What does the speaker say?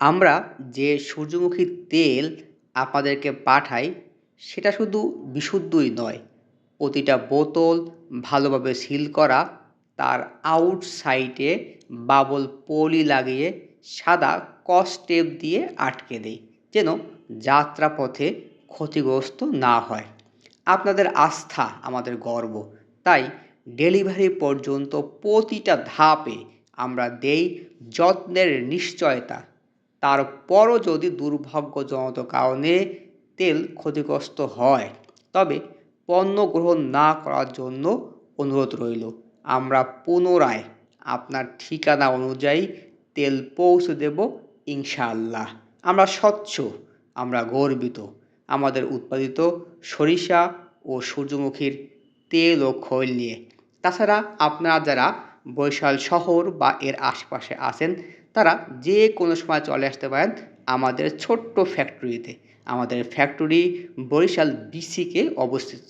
আমরা যে সূর্যমুখী তেল আপনাদেরকে পাঠাই, সেটা শুধু বিশুদ্ধই নয়, প্রতিটা বোতল ভালোভাবে সিল করা, তার আউটসাইডে বাবল পলি লাগিয়ে সাদা কস টেপ দিয়ে আটকে দেই, যেন যাত্রাপথে ক্ষতিগ্রস্ত না হয়। আপনাদের আস্থা আমাদের গর্ব, তাই ডেলিভারি পর্যন্ত প্রতিটা ধাপে আমরা দেই যত্নের নিশ্চয়তা তারপরও যদি দুর্ভাগ্যজনক কারণে তেল ক্ষতিগ্রস্ত হয়, তবে পণ্য গ্রহণ না করার জন্য অনুরোধ রইল। আমরা পুনরায় আপনার ঠিকানা অনুযায়ী তেল পৌঁছে দেব, ইনশাআল্লাহ। আমরা স্বচ্ছ, আমরা গর্বিত। আমাদের উৎপাদিত সরিষা ও সূর্যমুখীর তেল ও খৈল নিয়ে। তাছাড়া আপনারা যারা বরিশাল শহর বা এর আশপাশে আছেন তারা যে কোনো সময় চলে আসতে পারেন আমাদের ছোট্ট ফ্যাক্টরিতে আমাদের ফ্যাক্টরি বরিশাল বিসিকে অবস্থিত।